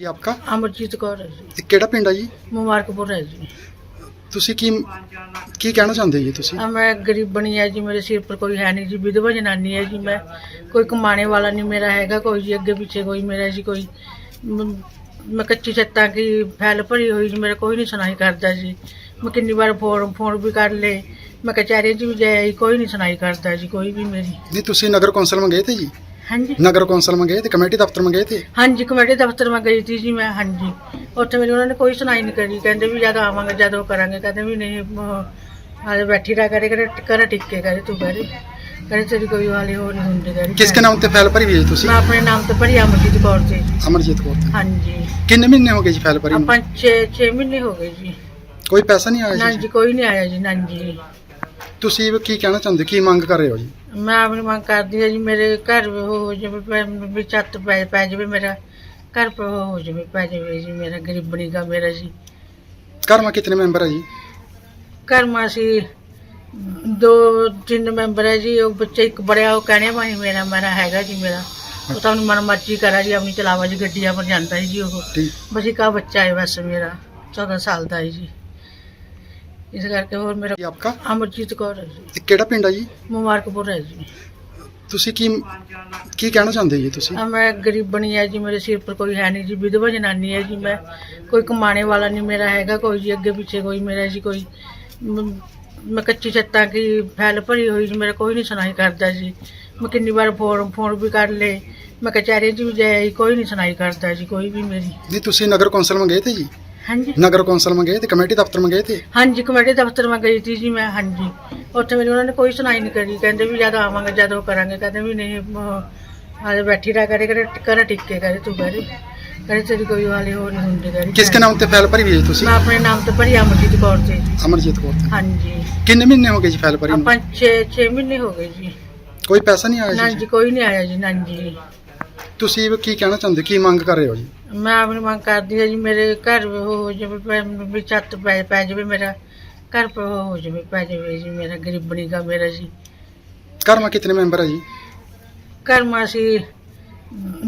ਜੀ ਆਪਕਾ? ਅਮਰਜੀਤ ਕੌਰ ਹੈ ਜੀ। ਇਹ ਕਿਹੜਾ ਪਿੰਡ ਆ ਜੀ? ਮੁਬਾਰਕਪੁਰ ਹੈ ਜੀ। ਤੁਸੀਂ ਕੀ ਕੀ ਕਹਿਣਾ ਚਾਹੁੰਦੇ ਜੀ ਤੁਸੀਂ? ਆ ਮੈਂ ਗਰੀਬਣੀ ਹੈ ਜੀ ਮੇਰੇ ਸਿਰ ਪਰ ਕੋਈ ਹੈ ਨਹੀਂ ਜੀ ਵਿਧਵਾ ਜਨਾਨੀ ਹੈ ਜੀ ਮੈਂ। ਕੋਈ ਕਮਾਣੇ ਵਾਲਾ ਨਹੀਂ ਮੇਰਾ ਹੈਗਾ ਕੋਈ ਜੀ ਅੱਗੇ ਪਿੱਛੇ ਕੋਈ ਮੇਰਾ ਜੀ ਕੋਈ ਮ- ਮੈਂ ਕੱਚੀ ਛੱਤਾਂ ਕੀ ਫੈਲ ਭਰੀ ਹੋਈ ਜੀ ਮੇਰਾ ਕੋਈ ਨਹੀਂ ਸੁਣਾਈ ਕਰਦਾ ਜੀ। ਮੈਂ ਕਿੰਨੀ ਵਾਰ ਫੋਨ ਫੋਨ ਵੀ ਕਰ ਲਏ ਮੈਂ ਕਚਹਿਰੀ 'ਚ ਵੀ ਜਾਈ ਕੋਈ ਨਹੀਂ ਸੁਣਾਈ ਕਰਦਾ ਜੀ ਕੋਈ ਵੀ ਮੇਰੀ। ਨਹੀਂ ਤੁਸੀਂ ਨਗਰ ਕੌਂਸਲ ਮੰਗੇ ਤੇ ਜੀ? ਹਾਂਜੀ। ਨਗਰ ਕੌਂਸਲ ਮੰਗੇ ਤੇ ਕਮੇਟੀ ਦਫ਼ਤਰ ਮੰਗੇ ਤੇ ਹਾਂਜੀ ਕਮੇਟੀ ਦਫ਼ਤਰ ਮੈਂ ਗਈ ਸੀ ਜੀ ਮੈਂ ਹਾਂਜੀ। ਉੱਥੇ ਮੇਰੀ ਉਹਨਾਂ ਨੇ ਕੋਈ ਸੁਣਾਈ ਨਹੀਂ ਕਰੀ। ਕਹਿੰਦੇ ਵੀ ਜਦ ਆਵਾਂਗੇ ਜਦੋਂ ਕਰਾਂਗੇ। ਕਹਿੰਦੇ ਵੀ ਨਹੀਂ ਹਾਲੇ ਬੈਠੀ ਰਹਿ ਕਰੇ ਕਰੇ ਕਰ ਟਿੱਕੇ ਕਰੇ ਤੂੰ ਕਰੇ। ਕਰੇ ਤੇਰੀ ਕੋਈ ਹਾਲੇ ਹੋਰ ਨਹੀਂ ਹੁੰਦੀ ਕਰੇ। ਕਿਸ ਕੇ ਨਾਮ ਤੇ ਫਾਈਲ ਭਰੀ ਹੋਈ ਹੈ ਤੁਸੀਂ? ਮੈਂ ਆਪਣੇ ਨਾਮ ਤੇ ਭਰੀ ਅਮਰਜੀਤ ਕੌਰ ਤੇ। ਅਮਰਜੀਤ ਕੌਰ ਤੇ। ਹਾਂਜੀ। ਕਿੰਨੇ ਮਹੀਨੇ ਹੋ ਗਏ ਜੀ ਫਾਈਲ ਭਰੀ ਨੂੰ? ਆਪਾਂ 6 6 ਮਹੀਨੇ ਹੋ ਗਏ ਜੀ। ਕੋਈ ਪੈਸਾ ਨਹੀਂ ਨਾ ਆਇਆ ਜੀ? ਜੀ ਕੋਈ ਨਹੀਂ ਆਇਆ ਜੀ ਨਾ ਜੀ ਤੁਸੀਂ ਕੀ ਕਹਿਣਾ ਚਾਹੁੰਦੇ ਕੀ ਮੰਗ ਕਰ ਰਹੇ ਹੋ ਜੀ? ਮੈਂ ਆਪਣੀ ਮੰਗ ਕਰਦੀ ਹਾਂ ਜੀ ਮੇਰੇ ਘਰ ਹੋ ਜਾਵੇ ਪੈ- ਵੀ ਛੱਤ ਪੈ ਪੈ ਜਾਵੇ ਮੇਰਾ ਘਰ ਪ- ਹੋ ਜਾਵੇ ਪੈ ਜਾਵੇ ਜੀ ਮੇਰਾ ਗਰੀਬਣੀ ਦਾ ਮੇਰਾ ਜੀ। ਘਰ ਮਾ ਕਿਤਨੇ ਮੈਂਬਰ ਹੈ ਜੀ? ਘਰ ਮਾ ਅਸੀਂ ਦੋ ਤਿੰਨ ਮੈਂਬਰ ਹੈ ਜੀ ਉਹ ਬੱਚੇ ਇੱਕ ਬੜਿਆ ਉਹ ਕਹਿੰਦੇ ਮੈਂ ਮੇਰਾ ਮੇਰਾ ਹੈਗਾ ਜੀ ਮੇਰਾ। ਉਹ ਤਾਂ ਆਪਣੀ ਮਨ ਮਰਜ਼ੀ ਕਰਾ ਜੀ ਆਪਣੀ ਚਲਾਵਾ ਜੀ ਗੱਡੀਆਂ ਪਰ ਜਾਂਦਾ ਹੈ ਜੀ ਉਹ। ਠੀਕ। ਬਸ ਇੱਕ ਆਹ ਬੱਚਾ ਹੈ ਬਸ ਮੇਰਾ 14 ਸਾਲ ਦਾ ਹੈ ਜੀ। ਇਸ ਕਰਕੇ ਹੋਰ ਮੇਰਾ ਜੀ ਆਪਕਾ? ਅਮਰਜੀਤ ਕੌਰ ਹੈ ਜੀ। ਇਹ ਕਿਹੜਾ ਪਿੰਡ ਆ ਜੀ? ਮੁਬਾਰਕਪੁਰ ਹੈ ਜੀ। ਤੁਸੀਂ ਕੀ ਕੀ ਕਹਿਣਾ ਚਾਹੁੰਦੇ ਜੀ ਤੁਸੀਂ? ਆ ਮੈਂ ਗਰੀਬਣੀ ਹੈ ਜੀ ਮੇਰੇ ਸਿਰ ਪਰ ਕੋਈ ਹੈ ਨਹੀਂ ਜੀ ਵਿਧਵਾ ਜਨਾਨੀ ਹੈ ਜੀ ਮੈਂ ਕੋਈ ਕਮਾਣੇ ਵਾਲਾ ਨਹੀਂ ਮੇਰਾ ਹੈਗਾ ਕੋਈ ਜੀ ਅੱਗੇ ਪਿੱਛੇ ਕੋਈ ਮੇਰਾ ਜੀ ਕੋਈ ਮ- ਮੈਂ ਕੱਚੀ ਛੱਤਾਂ ਕੀ ਫੈਲ ਭਰੀ ਹੋਈ ਜੀ ਮੇਰਾ ਕੋਈ ਨਹੀਂ ਸੁਣਾਈ ਕਰਦਾ ਜੀ। ਮੈਂ ਕਿੰਨੀ ਵਾਰ ਫੋਨ ਫੋਨ ਵੀ ਕਰ ਲਏ ਮੈਂ ਕਚਹਿਰੀ 'ਚ ਵੀ ਜਾਈ ਕੋਈ ਨਹੀਂ ਸੁਣਾਈ ਕਰਦਾ ਜੀ ਕੋਈ ਵੀ ਮੇਰੀ। ਨਹੀਂ ਤੁਸੀਂ ਨਗਰ ਕੌਂਸਲ ਮੰਗੇ ਤੇ ਜੀ? ਹਾਂਜੀ। ਨਗਰ ਕੌਂਸਲ ਮੰਗੇ ਤੇ ਕਮੇਟੀ ਦਫ਼ਤਰ ਮੰਗੇ ਤੇ? ਹਾਂਜੀ ਕਮੇਟੀ ਦਫ਼ਤਰ ਮੈਂ ਗਈ ਸੀ ਜੀ ਮੈਂ ਹਾਂਜੀ। ਉੱਥੇ ਮੇਰੀ ਉਹਨਾਂ ਨੇ ਕੋਈ ਸੁਣਾਈ ਨਹੀਂ ਕਰੀ। ਕਹਿੰਦੇ ਵੀ ਜਦ ਆਵਾਂਗੇ ਜਦੋਂ ਕਰਾਂਗੇ। ਕਹਿੰਦੇ ਵੀ ਨਹੀਂ ਹਾਲੇ ਬੈਠੀ ਰਹਿ ਕਰੇ ਕਰੇ ਕਰ ਟਿੱਕੇ ਕਰੇ ਤੂੰ ਕਰੇ। ਕਰੇ ਤੇਰੀ ਕੋਈ ਹਾਲੇ ਹੋਰ ਨਹੀਂ ਹੁੰਦੀ ਕਰੇ। ਕਿਸ ਕੇ ਨਾਮ ਤੇ ਫਾਈਲ ਭਰੀ ਹੋਈ ਹੈ ਤੁਸੀਂ? ਮੈਂ ਆਪਣੇ ਨਾਮ ਤੇ ਭਰੀ ਅਮਰਜੀਤ ਕੌਰ ਤੇ। ਅਮਰਜੀਤ ਕੌਰ ਤੇ। ਹਾਂਜੀ। ਕਿੰਨੇ ਮਹੀਨੇ ਹੋ ਗਏ ਜੀ ਫਾਈਲ ਭਰੀ ਨੂੰ? ਆਪਾਂ 6 6 ਮਹੀਨੇ ਹੋ ਗਏ ਜੀ। ਕੋਈ ਪੈਸਾ ਨਹੀਂ ਨਾ ਆਇਆ ਜੀ? ਜੀ ਕੋਈ ਨਹੀਂ ਆਇਆ ਜੀ ਨਾ ਜੀ ਤੁਸੀਂ ਕੀ ਕਹਿਣਾ ਚਾਹੁੰਦੇ? ਕੀ ਮੰਗ ਕਰ ਰਹੇ ਹੋ ਜੀ? ਮੈਂ ਆਪਣੀ ਮੰਗ ਕਰਦੀ ਹਾਂ ਜੀ ਮੇਰੇ ਘਰ ਹੋ ਜਾਵੇ ਪੈ- ਵੀ ਛੱਤ ਪੈ ਪੈ ਜਾਵੇ ਮੇਰਾ ਘਰ ਪ- ਹੋ ਜਾਵੇ ਪੈ ਜਾਵੇ ਜੀ ਮੇਰਾ ਗਰੀਬਣੀ ਦਾ ਮੇਰਾ ਜੀ। ਘਰ ਮਾ ਕਿਤਨੇ ਮੈਂਬਰ ਹੈ ਜੀ? ਘਰ ਮਾ ਅਸੀਂ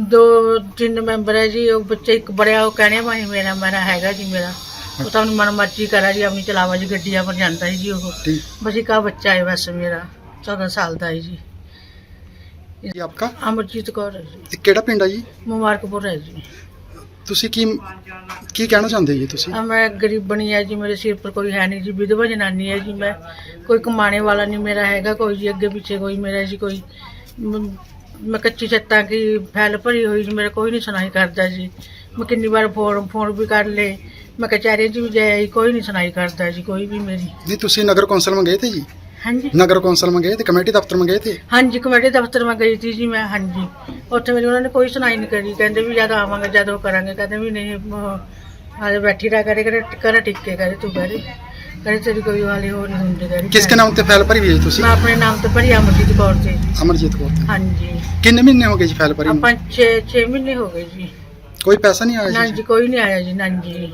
ਦੋ ਤਿੰਨ ਮੈਂਬਰ ਹੈ ਜੀ ਉਹ ਬੱਚੇ ਇੱਕ ਬੜਿਆ ਉਹ ਕਹਿੰਦੇ ਮੈਂ ਮੇਰਾ ਮੇਰਾ ਹੈਗਾ ਜੀ ਮੇਰਾ। ਉਹ ਤਾਂ ਆਪਣੀ ਮਨ ਮਰਜ਼ੀ ਕਰਾ ਜੀ ਆਪਣੀ ਚਲਾਵਾ ਜੀ ਗੱਡੀਆਂ ਪਰ ਜਾਂਦਾ ਹੈ ਜੀ ਉਹ। ਠੀਕ। ਬਸ ਇੱਕ ਆਹ ਬੱਚਾ ਹੈ ਬਸ ਮੇਰਾ 14 ਸਾਲ ਦਾ ਹੈ ਜੀ। ਜੀ ਆਪਕਾ? ਅਮਰਜੀਤ ਕੌਰ ਹੈ ਜੀ। ਇਹ ਕਿਹੜਾ ਪਿੰਡ ਆ ਜੀ? ਮੁਬਾਰਕਪੁਰ ਹੈ ਜੀ। ਤੁਸੀਂ ਕੀ ਕੀ ਕਹਿਣਾ ਚਾਹੁੰਦੇ ਜੀ ਤੁਸੀਂ? ਆ ਮੈਂ ਗਰੀਬਣੀ ਹੈ ਜੀ ਮੇਰੇ ਸਿਰ ਪਰ ਕੋਈ ਹੈ ਨਹੀਂ ਜੀ ਵਿਧਵਾ ਜਨਾਨੀ ਹੈ ਜੀ ਮੈਂ। ਕੋਈ ਕਮਾਣੇ ਵਾਲਾ ਨਹੀਂ ਮੇਰਾ ਹੈਗਾ ਕੋਈ ਜੀ ਅੱਗੇ ਪਿੱਛੇ ਕੋਈ ਮੇਰਾ ਜੀ ਕੋਈ ਮ- ਮੈਂ ਕੱਚੀ ਛੱਤਾਂ ਕੀ ਫੈਲ ਭਰੀ ਹੋਈ ਜੀ ਮੇਰਾ ਕੋਈ ਨਹੀਂ ਸੁਣਾਈ ਕਰਦਾ ਜੀ। ਮੈਂ ਕਿੰਨੀ ਵਾਰ ਫੋਨ ਫੋਨ ਵੀ ਕਰ ਲਏ। ਮੈਂ ਕਚਹਿਰੀ 'ਚ ਵੀ ਜਾਈ ਕੋਈ ਨਹੀਂ ਸੁਣਾਈ ਕਰਦਾ ਜੀ ਕੋਈ ਵੀ ਮੇਰੀ। ਨਹੀਂ ਤੁਸੀਂ ਨਗਰ ਕੌਂਸਲ ਮੰਗੇ ਤੇ ਜੀ? ਹਾਂਜੀ। ਨਗਰ ਕੌਂਸਲ ਮੰਗੇ ਤੇ ਕਮੇਟੀ ਦਫ਼ਤਰ ਮੰਗੇ ਤੇ? ਹਾਂਜੀ ਕਮੇਟੀ ਦਫ਼ਤਰ ਮੈਂ ਗਈ ਸੀ ਜੀ ਮੈਂ ਹਾਂਜੀ। ਉੱਥੇ ਮੇਰੀ ਉਹਨਾਂ ਨੇ ਕੋਈ ਸੁਣਾਈ ਨਹੀਂ ਕਰੀ। ਕਹਿੰਦੇ ਵੀ ਜਦ ਆਵਾਂਗੇ ਜਦੋਂ ਕਰਾਂਗੇ। ਕਹਿੰਦੇ ਵੀ ਨਹੀਂ ਹਾਲੇ ਬੈਠੀ ਰਹਿ ਕਰੇ ਕਰੇ ਕਰ ਟਿੱਕੇ ਕਰੇ ਤੂੰ ਕਰੇ ਕਰੇ ਤੇਰੀ ਕੋਈ ਹਾਲੇ ਹੋਰ ਨਹੀਂ ਹੁੰਦੀ ਕਰੇ ਕਿਸ ਕੇ ਨਾਮ ਤੇ ਫਾਈਲ ਭਰੀ ਹੋਈ ਹੈ ਤੁਸੀਂ? ਮੈਂ ਆਪਣੇ ਨਾਮ ਤੇ ਭਰੀ ਅਮਰਜੀਤ ਕੌਰ ਤੇ। ਅਮਰਜੀਤ ਕੌਰ ਤੇ। ਹਾਂਜੀ। ਕਿੰਨੇ ਮਹੀਨੇ ਹੋ ਗਏ ਜੀ ਫਾਈਲ ਭਰੀ ਨੂੰ? ਆਪਾਂ 6 6 ਮਹੀਨੇ ਹੋ ਗਏ ਜੀ। ਕੋਈ ਪੈਸਾ ਨਹੀਂ ਨਾ ਆਇਆ ਜੀ? ਜੀ ਕੋਈ ਨਹੀਂ ਆਇਆ ਜੀ ਨਾ ਜੀ।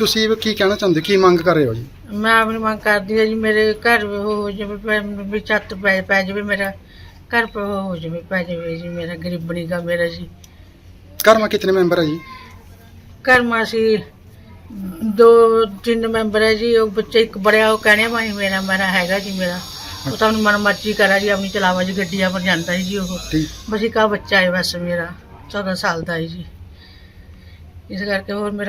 ਤੁਸੀਂ ਕੀ ਕਹਿਣਾ ਚਾਹੁੰਦੇ ਕੀ ਮੰਗ ਕਰ ਰਹੇ ਹੋ ਜੀ? ਮੈਂ ਆਪਣੀ ਮੰਗ ਕਰਦੀ ਹਾਂ ਜੀ ਮੇਰੇ ਘਰ ਹੋ ਜਾਵੇ ਪੈ- ਵੀ ਛੱਤ ਪੈ ਪੈ ਜਾਵੇ ਮੇਰਾ। ਘਰ ਪ- ਹੋ ਜਾਵੇ ਪੈ ਜਾਵੇ ਜੀ ਮੇਰਾ ਗਰੀਬਣੀ ਦਾ ਮੇਰਾ ਜੀ। ਘਰ ਮਾ ਕਿਤਨੇ ਮੈਂਬਰ ਹੈ ਜੀ? ਘਰ ਮਾ ਅਸੀਂ ਦੋ ਤਿੰਨ ਮੈਂਬਰ ਹੈ ਜੀ ਉਹ ਬੱਚੇ ਇੱਕ ਬੜਿਆ ਉਹ ਕਹਿੰਦੇ ਮੈਂ ਮੇਰਾ ਮੇਰਾ ਹੈਗਾ ਜੀ ਮੇਰਾ। ਉਹ ਤਾਂ ਆਪਣੀ ਮਨ ਮਰਜ਼ੀ ਕਰਾ ਜੀ ਆਪਣੀ ਚਲਾਵਾ ਜੀ ਗੱਡੀਆਂ ਪਰ ਜਾਂਦਾ ਹੈ ਜੀ ਉਹ। ਠੀਕ। ਬਸ ਇੱਕ ਆਹ ਬੱਚਾ ਹੈ ਬਸ ਮੇਰਾ 14 ਸਾਲ ਦਾ ਹੈ ਜੀ। ਇਸ ਕਰਕੇ ਹੋਰ ਮੇਰਾ